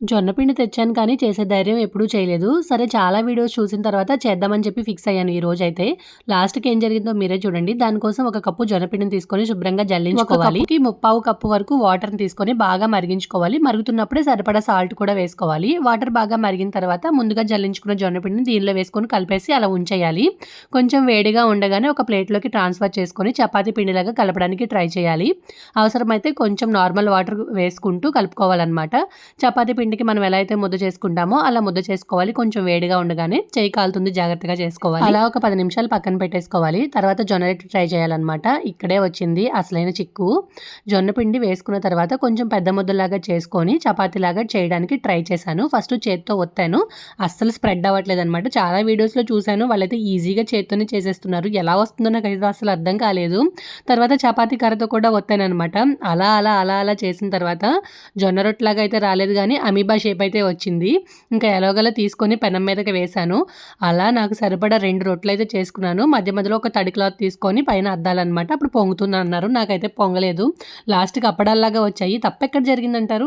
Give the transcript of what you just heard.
జొన్న పిండి తెచ్చాను కానీ చేసే ధైర్యం ఎప్పుడూ చేయలేదు. సరే చాలా వీడియోస్ చూసిన తర్వాత చేద్దామని చెప్పి ఫిక్స్ అయ్యాను ఈ రోజు అయితే లాస్ట్‌కి ఏం జరిగిందో మీరే చూడండి. దానికోసం ఒక కప్పు జొన్న పిండిని తీసుకొని శుభ్రంగా జల్లించుకోవాలి. ముప్పావు కప్పు వరకు వాటర్‌ని తీసుకొని బాగా మరిగించుకోవాలి. మరుగుతున్నప్పుడే సరిపడా సాల్ట్ కూడా వేసుకోవాలి. వాటర్ బాగా మరిగిన తర్వాత ముందుగా జల్లించుకున్న జొన్న పిండిని దీనిలో వేసుకొని కలిపేసి అలా ఉంచేయాలి. కొంచెం వేడిగా ఉండగానే ఒక ప్లేట్‌లోకి ట్రాన్స్‌ఫర్ చేసుకొని చపాతీ పిండిలాగా కలపడానికి ట్రై చేయాలి. అవసరమైతే కొంచెం నార్మల్ వాటర్ వేసుకుంటూ కలుపుకోవాలన్నమాట. చపాతీ పిండికి మనం ఎలా అయితే ముద్ద చేసుకుంటామో అలా ముద్ద చేసుకోవాలి. కొంచెం వేడిగా ఉండగానే చేయి కాలుతుంది జాగ్రత్తగా చేసుకోవాలి. అలా ఒక పది నిమిషాలు పక్కన పెట్టేసుకోవాలి. తర్వాత జొన్న రొట్టె ట్రై చేయాలన్నమాట. ఇక్కడే వచ్చింది అసలైన చిక్కు. జొన్న పిండి వేసుకున్న తర్వాత కొంచెం పెద్ద ముద్దలాగా చేసుకొని చపాతీలాగా చేయడానికి ట్రై చేశాను. ఫస్ట్ చేత్తో ఒత్తాను. అస్సలు స్ప్రెడ్ అవ్వట్లేదు అనమాట చాలా వీడియోస్‌లో చూశాను. వాళ్ళైతే ఈజీగా చేత్తోనే చేసేస్తున్నారు. ఎలా వస్తుందో నాకైతే అసలు అర్థం కాలేదు. తర్వాత చపాతీ కర్రతో కూడా ఒత్తానన్నమాట. అలా అలా అలా అలా చేసిన తర్వాత జొన్న రొట్టెలాగా అయితే రాలేదు కానీ అమీబా షేప్ అయితే వచ్చింది. ఇంకా ఎలాగోలా తీసుకొని పెనం మీదకి వేశాను. అలా నాకు సరిపడా రెండు రొట్టెలు అయితే చేసుకున్నాను. మధ్య మధ్యలో ఒక తడి క్లాత్ తీసుకొని పైన అద్దాలన్నమాట. అప్పుడు పొంగుతుందన్నారు. నాకైతే పొంగలేదు. లాస్ట్‌కి అప్పడాల్లాగా వచ్చాయి. తప్పెక్కడ జరిగిందంటారు?